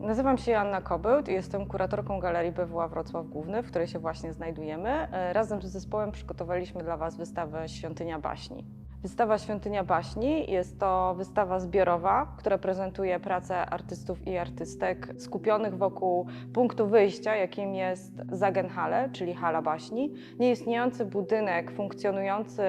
Nazywam się Joanna Kobyłt i jestem kuratorką Galerii BWA Wrocław Główny, w której się właśnie znajdujemy. E, Razem z zespołem przygotowaliśmy dla Was wystawę Świątynia Baśni. Wystawa Świątynia Baśni jest to wystawa zbiorowa, która prezentuje pracę artystów i artystek skupionych wokół punktu wyjścia, jakim jest Zagenhalle, czyli hala baśni, nieistniejący budynek funkcjonujący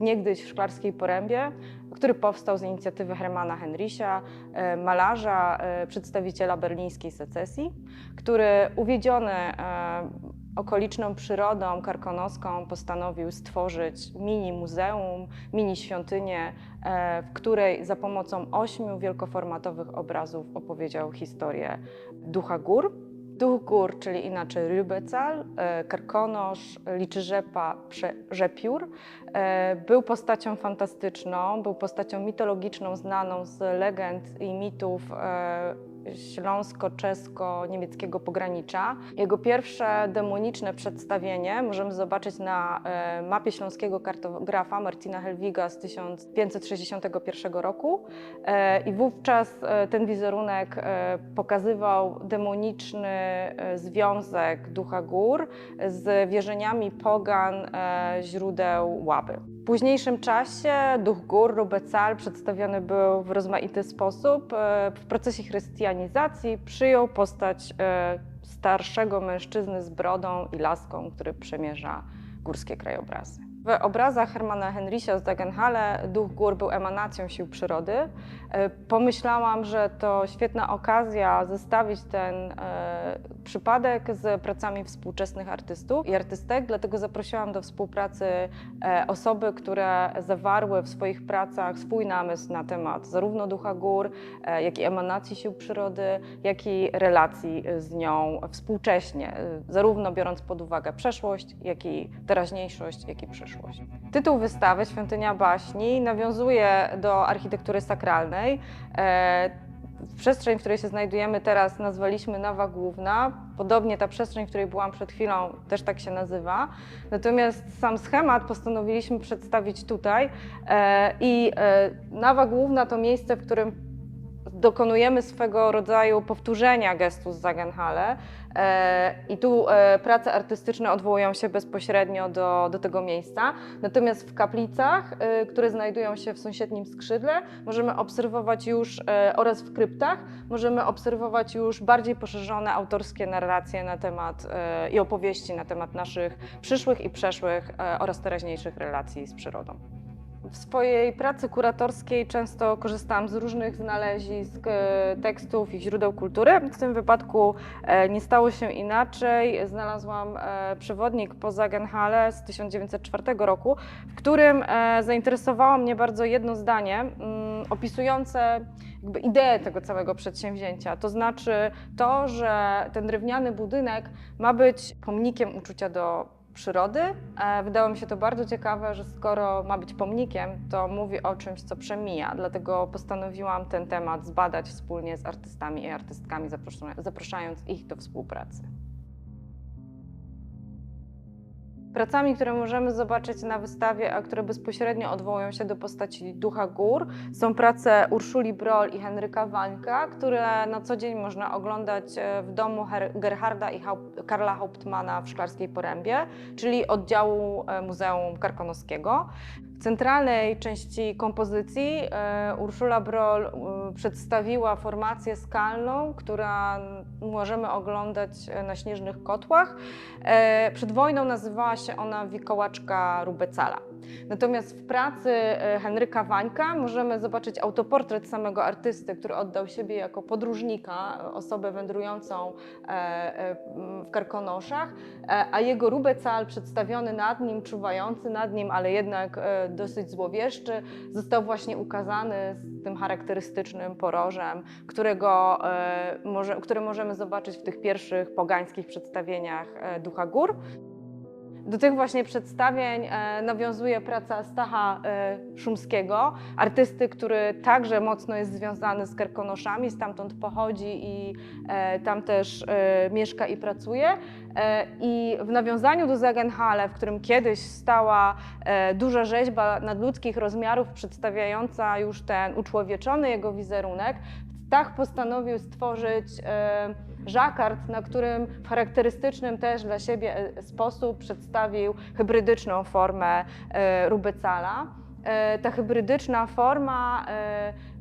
niegdyś w Szklarskiej Porębie, który powstał z inicjatywy Hermana Henrisia, e, malarza, e, przedstawiciela berlińskiej secesji, który uwiedziony e, okoliczną przyrodą karkonoską postanowił stworzyć mini muzeum, mini świątynię, e, w której za pomocą ośmiu wielkoformatowych obrazów opowiedział historię Ducha Gór. Duch Gór, czyli inaczej Rübezahl, e, Karkonosz, Liczyrzepa, Rzepiór, e, był postacią fantastyczną, był postacią mitologiczną, znaną z legend i mitów śląsko-czesko-niemieckiego pogranicza. Jego pierwsze demoniczne przedstawienie możemy zobaczyć na e, mapie śląskiego kartografa Martina Helwiga z 1561 roku. E, I wówczas e, ten wizerunek pokazywał demoniczny związek ducha gór z wierzeniami pogan źródeł Łaby. W późniejszym czasie duch gór, Rubecal, przedstawiony był w rozmaity sposób. E, W procesie chrystianizacji przyjął postać e, starszego mężczyzny z brodą i laską, który przemierza górskie krajobrazy. W obrazach Hermana Henrisia z Dagenhalle duch gór był emanacją sił przyrody. E, Pomyślałam, że to świetna okazja zestawić ten e, przypadek z pracami współczesnych artystów i artystek, dlatego zaprosiłam do współpracy e, osoby, które zawarły w swoich pracach swój namysł na temat zarówno ducha gór, e, jak i emanacji sił przyrody, jak i relacji z nią współcześnie, e, zarówno biorąc pod uwagę przeszłość, jak i teraźniejszość, jak i przyszłość. Tytuł wystawy Świątynia Baśni nawiązuje do architektury sakralnej. E, Przestrzeń, w której się znajdujemy teraz, nazwaliśmy Nawa Główna. Podobnie ta przestrzeń, w której byłam przed chwilą, też tak się nazywa. Natomiast sam schemat postanowiliśmy przedstawić tutaj. E, I e, Nawa Główna to miejsce, w którym dokonujemy swego rodzaju powtórzenia gestu z Zagenhalle. E, I tu e, prace artystyczne odwołują się bezpośrednio do, do tego miejsca. Natomiast w kaplicach, e, które znajdują się w sąsiednim skrzydle, możemy obserwować już, oraz w kryptach, możemy obserwować już bardziej poszerzone autorskie narracje na temat i opowieści na temat naszych przyszłych i przeszłych oraz teraźniejszych relacji z przyrodą. W swojej pracy kuratorskiej często korzystałam z różnych znalezisk, e, tekstów i źródeł kultury. W tym wypadku e, nie stało się inaczej. Znalazłam e, przewodnik po Zagenhalle z 1904 roku, w którym zainteresowało mnie bardzo jedno zdanie mm, opisujące jakby ideę tego całego przedsięwzięcia. To znaczy to, że ten drewniany budynek ma być pomnikiem uczucia do przyrody. E, Wydało mi się to bardzo ciekawe, że skoro ma być pomnikiem, to mówi o czymś, co przemija. Dlatego postanowiłam ten temat zbadać wspólnie z artystami i artystkami, zaprosza- zapraszając ich do współpracy. Pracami, które możemy zobaczyć na wystawie, a które bezpośrednio odwołują się do postaci Ducha Gór, są prace Urszuli Broll i Henryka Wańka, które na co dzień można oglądać e, w domu Gerharda i Karla Hauptmana w Szklarskiej Porębie, czyli oddziału e, Muzeum Karkonoskiego. Centralnej części kompozycji e, Urszula Broll e, przedstawiła formację skalną, która możemy oglądać e, na śnieżnych kotłach. Przed wojną nazywała się ona Wikołaczka Rubecala. Natomiast w pracy Henryka Wańka możemy zobaczyć autoportret samego artysty, który oddał siebie jako podróżnika, osobę wędrującą w Karkonoszach, a jego Rubecal przedstawiony nad nim, czuwający nad nim, ale jednak dosyć złowieszczy, został właśnie ukazany z tym charakterystycznym porożem, którego, e, może, który możemy zobaczyć w tych pierwszych pogańskich przedstawieniach e, Ducha Gór. Do tych właśnie przedstawień e, nawiązuje praca Stacha e, Szumskiego, artysty, który także mocno jest związany z Karkonoszami, stamtąd pochodzi i e, tam też mieszka i pracuje. I w nawiązaniu do Zagenhalle, w którym kiedyś stała duża rzeźba nadludzkich rozmiarów przedstawiająca już ten uczłowieczony jego wizerunek, Stach postanowił stworzyć e, żakard, na którym w charakterystycznym też dla siebie e, sposób przedstawił hybrydyczną formę e, rubecala. E, Ta hybrydyczna forma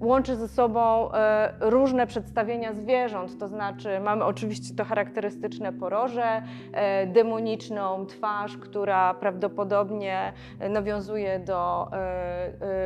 łączy ze sobą e, różne przedstawienia zwierząt, to znaczy mamy oczywiście to charakterystyczne poroże, e, demoniczną twarz, która prawdopodobnie e, nawiązuje do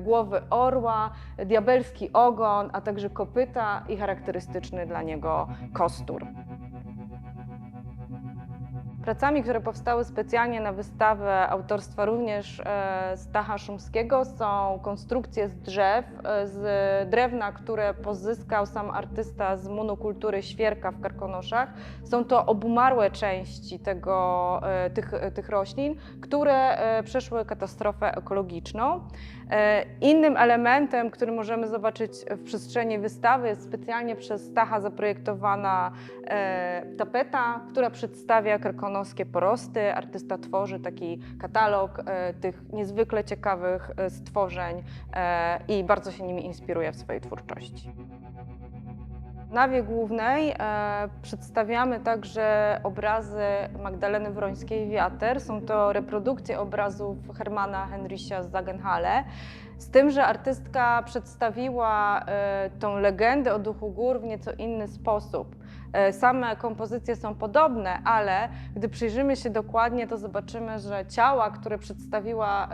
głowy orła, diabelski ogon, a także kopyta i charakterystyczny dla niego kostur. Pracami, które powstały specjalnie na wystawę autorstwa również e, Stacha Szumskiego są konstrukcje z drzew, e, z drewna, które pozyskał sam artysta z monokultury świerka w Karkonoszach. Są to obumarłe części tego, e, tych, tych roślin, które e, przeszły katastrofę ekologiczną. E, Innym elementem, który możemy zobaczyć w przestrzeni wystawy, jest specjalnie przez Stacha zaprojektowana e, tapeta, która przedstawia karkonoskie porosty. Artysta tworzy taki katalog e, tych niezwykle ciekawych e, stworzeń e, i bardzo się nimi inspiruje w swojej twórczości. W nawie głównej e, przedstawiamy także obrazy Magdaleny Wrońskiej-Wiater. Są to reprodukcje obrazów Hermana Henrysia z Zagenhalle. Z tym, że artystka przedstawiła e, tą legendę o duchu gór w nieco inny sposób. E, Same kompozycje są podobne, ale gdy przyjrzymy się dokładnie, to zobaczymy, że ciała, które przedstawiła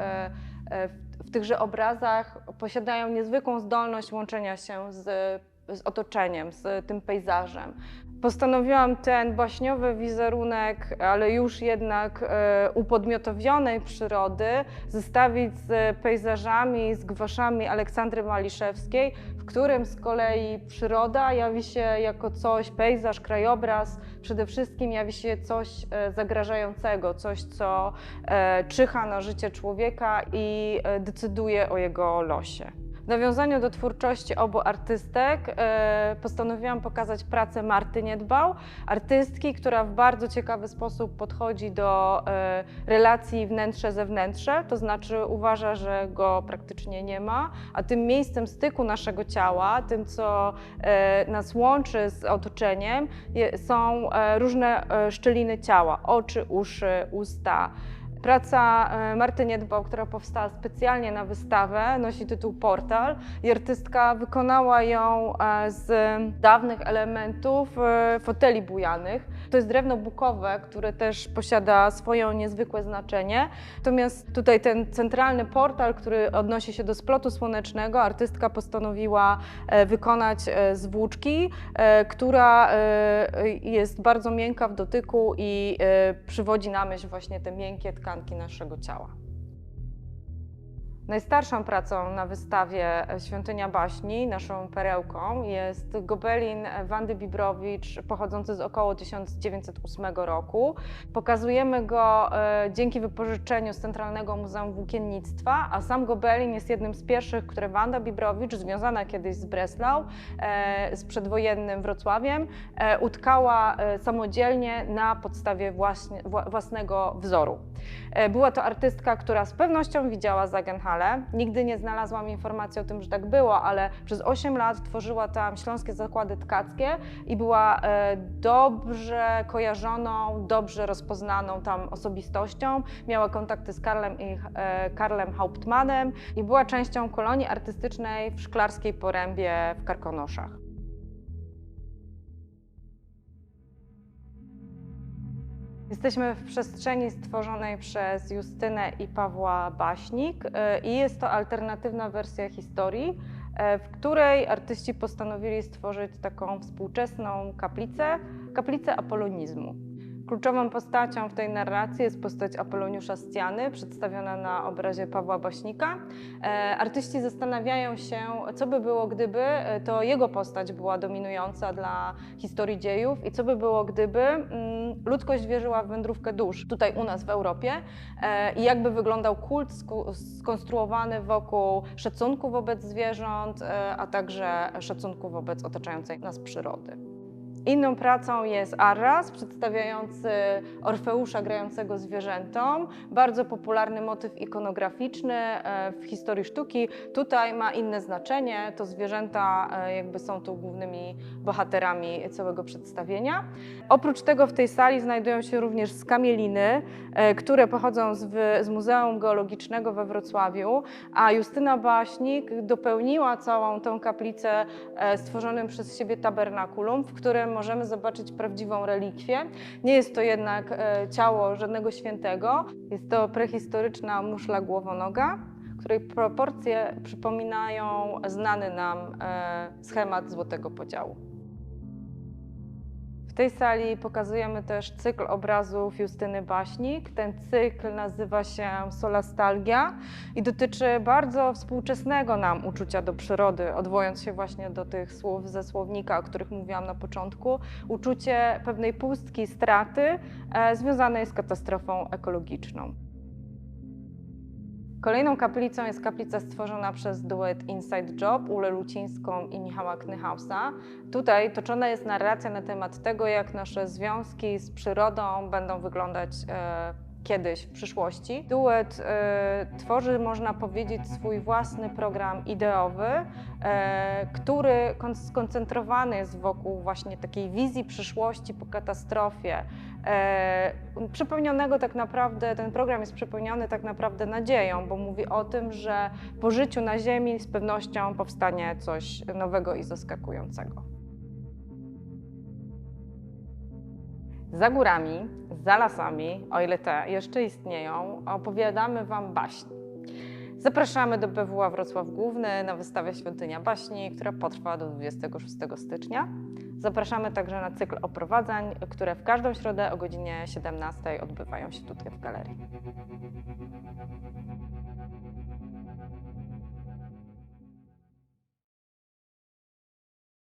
w tychże obrazach, posiadają niezwykłą zdolność łączenia się z z otoczeniem, z tym pejzażem. Postanowiłam ten baśniowy wizerunek, ale już jednak e, upodmiotowionej przyrody, zestawić z pejzażami, z gwaszami Aleksandry Maliszewskiej, w którym z kolei przyroda jawi się jako coś, pejzaż, krajobraz, przede wszystkim jawi się coś e, zagrażającego, coś, co e, czyha na życie człowieka i decyduje o jego losie. W nawiązaniu do twórczości obu artystek e, postanowiłam pokazać pracę Marty Niedbał, artystki, która w bardzo ciekawy sposób podchodzi do e, relacji wnętrze-zewnętrze, to znaczy uważa, że go praktycznie nie ma, a tym miejscem styku naszego ciała, tym co e, nas łączy z otoczeniem, są różne szczeliny ciała, oczy, uszy, usta. Praca e, Marty Niedbał, która powstała specjalnie na wystawę, nosi tytuł Portal i artystka wykonała ją e, z dawnych elementów e, foteli bujanych. To jest drewno bukowe, które też posiada swoje niezwykłe znaczenie. Natomiast tutaj ten centralny portal, który odnosi się do splotu słonecznego, artystka postanowiła wykonać z włóczki, która jest bardzo miękka w dotyku i przywodzi na myśl właśnie te miękkie tkanki naszego ciała. Najstarszą pracą na wystawie Świątynia Baśni, naszą perełką, jest gobelin Wandy Bibrowicz pochodzący z około 1908 roku. Pokazujemy go e, dzięki wypożyczeniu z Centralnego Muzeum Włókiennictwa, a sam gobelin jest jednym z pierwszych, które Wanda Bibrowicz, związana kiedyś z Breslau, e, z przedwojennym Wrocławiem, e, utkała samodzielnie na podstawie własnego wzoru. Była to artystka, która z pewnością widziała Zagenhalle. Nigdy nie znalazłam informacji o tym, że tak było, ale przez 8 lat tworzyła tam śląskie zakłady tkackie i była e, dobrze kojarzoną, dobrze rozpoznaną tam osobistością. Miała kontakty z Karlem i e, Karlem Hauptmannem i była częścią kolonii artystycznej w Szklarskiej Porębie w Karkonoszach. Jesteśmy w przestrzeni stworzonej przez Justynę i Pawła Baśnik e, i jest to alternatywna wersja historii, e, w której artyści postanowili stworzyć taką współczesną kaplicę, kaplicę apolonizmu. Kluczową postacią w tej narracji jest postać Apoloniusza Stiany, przedstawiona na obrazie Pawła Baśnika. E, Artyści zastanawiają się, co by było, gdyby e, to jego postać była dominująca dla historii dziejów i co by było, gdyby mm, ludzkość wierzyła w wędrówkę dusz tutaj u nas w Europie e, i jakby wyglądał kult skonstruowany wokół szacunku wobec zwierząt, a także szacunku wobec otaczającej nas przyrody. Inną pracą jest Arras, przedstawiający Orfeusza grającego zwierzętom. Bardzo popularny motyw ikonograficzny e, w historii sztuki. Tutaj ma inne znaczenie. To zwierzęta e, jakby są tu głównymi bohaterami całego przedstawienia. Oprócz tego w tej sali znajdują się również skamieliny, e, które pochodzą z, z Muzeum Geologicznego we Wrocławiu, a Justyna Baśnik dopełniła całą tą kaplicę stworzonym przez siebie tabernakulum, w którym możemy zobaczyć prawdziwą relikwię. Nie jest to jednak e, ciało żadnego świętego, jest to prehistoryczna muszla głowonoga, której proporcje przypominają znany nam e, schemat złotego podziału. W tej sali pokazujemy też cykl obrazów Justyny Baśnik. Ten cykl nazywa się Solastalgia i dotyczy bardzo współczesnego nam uczucia do przyrody, odwołując się właśnie do tych słów ze słownika, o których mówiłam na początku. Uczucie pewnej pustki, straty e, związanej z katastrofą ekologiczną. Kolejną kaplicą jest kaplica stworzona przez duet Inside Job, Ulę Lucińską i Michała Knyhausa. Tutaj toczona jest narracja na temat tego, jak nasze związki z przyrodą będą wyglądać e, kiedyś, w przyszłości. Duet e, tworzy, można powiedzieć, swój własny program ideowy, e, który kon- skoncentrowany jest wokół właśnie takiej wizji przyszłości po katastrofie. E, przepełnionego tak naprawdę, ten program jest przepełniony tak naprawdę nadzieją, bo mówi o tym, że po życiu na Ziemi z pewnością powstanie coś nowego i zaskakującego. Za górami, za lasami, o ile te jeszcze istnieją, opowiadamy Wam baśń. Zapraszamy do PWA Wrocław Główny na wystawę Świątynia Baśni, która potrwa do 26 stycznia. Zapraszamy także na cykl oprowadzań, które w każdą środę o godzinie 17 odbywają się tutaj w galerii.